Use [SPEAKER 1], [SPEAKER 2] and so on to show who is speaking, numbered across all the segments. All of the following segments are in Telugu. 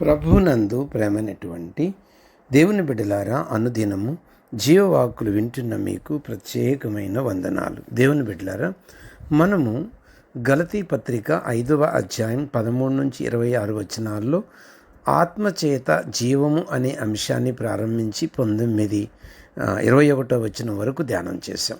[SPEAKER 1] ప్రభునందు ప్రేమైనటువంటి దేవుని బిడ్డలారా అనుదినము జీవవాక్కులు వింటున్న మీకు ప్రత్యేకమైన వందనాలు. దేవుని బిడ్డలారా మనము గలతీ పత్రిక ఐదవ అధ్యాయం పదమూడు నుంచి ఇరవై ఆరు వచనాల్లో ఆత్మచేత జీవము అనే అంశాన్ని ప్రారంభించి పంతొమ్మిది ఇరవై ఒకటో వచనం వరకు ధ్యానం చేశాం.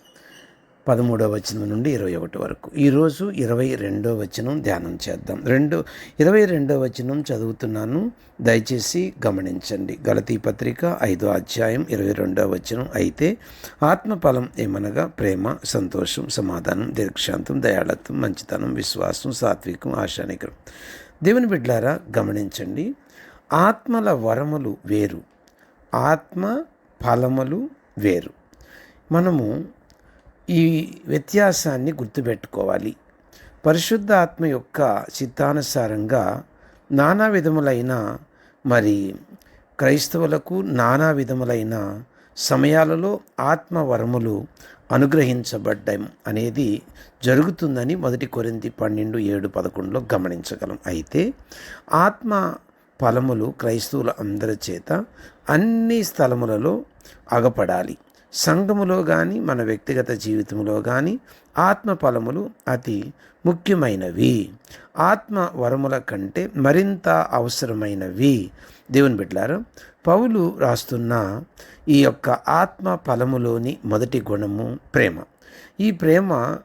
[SPEAKER 1] పదమూడవ వచనం నుండి ఇరవై ఒకటి వరకు. ఈరోజు ఇరవై రెండో వచనం ధ్యానం చేద్దాం. రెండు ఇరవై రెండో వచనం చదువుతున్నాను. దయచేసి గమనించండి. గలతీ పత్రిక ఐదో అధ్యాయం ఇరవై రెండో వచనం. అయితే ఆత్మఫలం ఏమనగా ప్రేమ సంతోషం సమాధానం దీర్ఘశాంతం దయాళత్వం మంచితనం విశ్వాసం సాత్వికం ఆశానికరం. దేవుని బిడ్లారా గమనించండి. ఆత్మల వరములు వేరు. ఆత్మ ఫలములు వేరు. మనము ఈ వ్యత్యాసాన్ని గుర్తుపెట్టుకోవాలి. పరిశుద్ధ ఆత్మ యొక్క చిత్తానుసారంగా నానా విధములైన మరి క్రైస్తవులకు నానా విధములైన సమయాలలో ఆత్మ వరములు అనుగ్రహించబడ్డం అనేది జరుగుతుందని మొదటి కొరింది పన్నెండు ఏడు పదకొండులో గమనించగలం. అయితే ఆత్మ ఫలములు క్రైస్తవుల అందరి చేత అన్ని స్థలములలో అగపడాలి. సంఘములో కానీ మన వ్యక్తిగత జీవితంలో కానీ ఆత్మ ఫలములు అతి ముఖ్యమైనవి. ఆత్మ వరముల కంటే మరింత అవసరమైనవి. దేవుని బిడ్డారు పౌలు రాస్తున్న ఈ యొక్క ఆత్మ ఫలములోని మొదటి గుణము ప్రేమ. ఈ ప్రేమ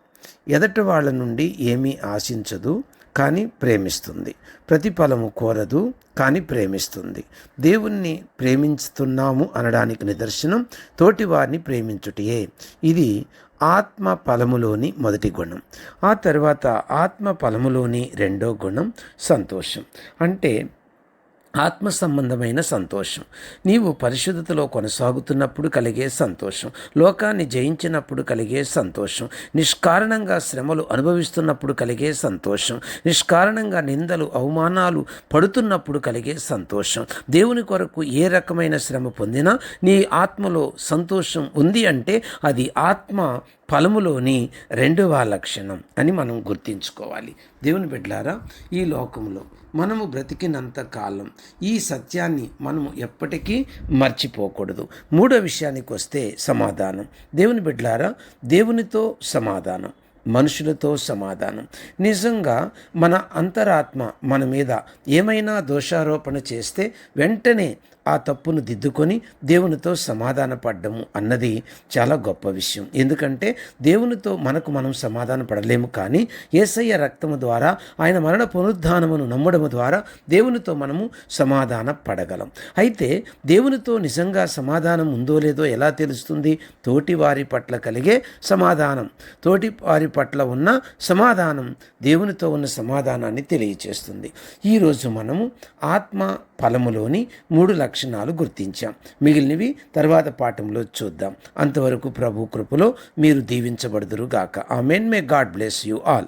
[SPEAKER 1] ఎదటి వాళ్ళ నుండి ఏమీ ఆశించదు కానీ ప్రేమిస్తుంది. ప్రతిఫలము కోరదు కానీ ప్రేమిస్తుంది. దేవుణ్ణి ప్రేమించుతున్నాము అనడానికి నిదర్శనం తోటివారిని ప్రేమించుటియే. ఇది ఆత్మ ఫలములోని మొదటి గుణం. ఆ తర్వాత ఆత్మ ఫలములోని రెండో గుణం సంతోషం. అంటే ఆత్మ సంబంధమైన సంతోషం. నీవు పరిశుద్ధతలో కొనసాగుతున్నప్పుడు కలిగే సంతోషం. లోకాన్ని జయించినప్పుడు కలిగే సంతోషం. నిష్కారణంగా శ్రమలు అనుభవిస్తున్నప్పుడు కలిగే సంతోషం. నిష్కారణంగా నిందలు అవమానాలు పడుతున్నప్పుడు కలిగే సంతోషం. దేవుని కొరకు ఏ రకమైన శ్రమ పొందినా నీ ఆత్మలో సంతోషం ఉంది అంటే అది ఆత్మ ఫలములోని రెండవ లక్షణం అని మనం గుర్తించుకోవాలి. దేవుని బిడ్డలారా ఈ లోకంలో మనము బ్రతికినంత కాలం ఈ సత్యాన్ని మనము ఎప్పటికీ మర్చిపోకూడదు. మూడో విషయానికి వస్తే సమాధానం. దేవుని బిడ్డలారా దేవునితో సమాధానం మనుషులతో సమాధానం. నిజంగా మన అంతరాత్మ మన మీద ఏమైనా దోషారోపణ చేస్తే వెంటనే ఆ తప్పును దిద్దుకొని దేవునితో సమాధాన పడ్డము అన్నది చాలా గొప్ప విషయం. ఎందుకంటే దేవునితో మనకు మనం సమాధాన పడలేము కానీ ఏసయ్య రక్తము ద్వారా ఆయన మరణ పునరుద్ధానమును నమ్మడము ద్వారా దేవునితో మనము సమాధాన పడగలం అయితే దేవునితో నిజంగా సమాధానం ఉందో లేదో ఎలా తెలుస్తుంది? తోటి వారి పట్ల కలిగే సమాధానం. తోటి వారి పట్ల ఉన్న సమాధానం దేవునితో ఉన్న సమాధానాన్ని తెలియచేస్తుంది. ఈరోజు మనము ఆత్మ ఫలములోని మూడు లక్షణాలు గుర్తించాం. మిగిలినవి తర్వాత పాఠంలో చూద్దాం. అంతవరకు ప్రభు కృపలో మీరు దీవించబడుదురు గాక amen may God bless you all.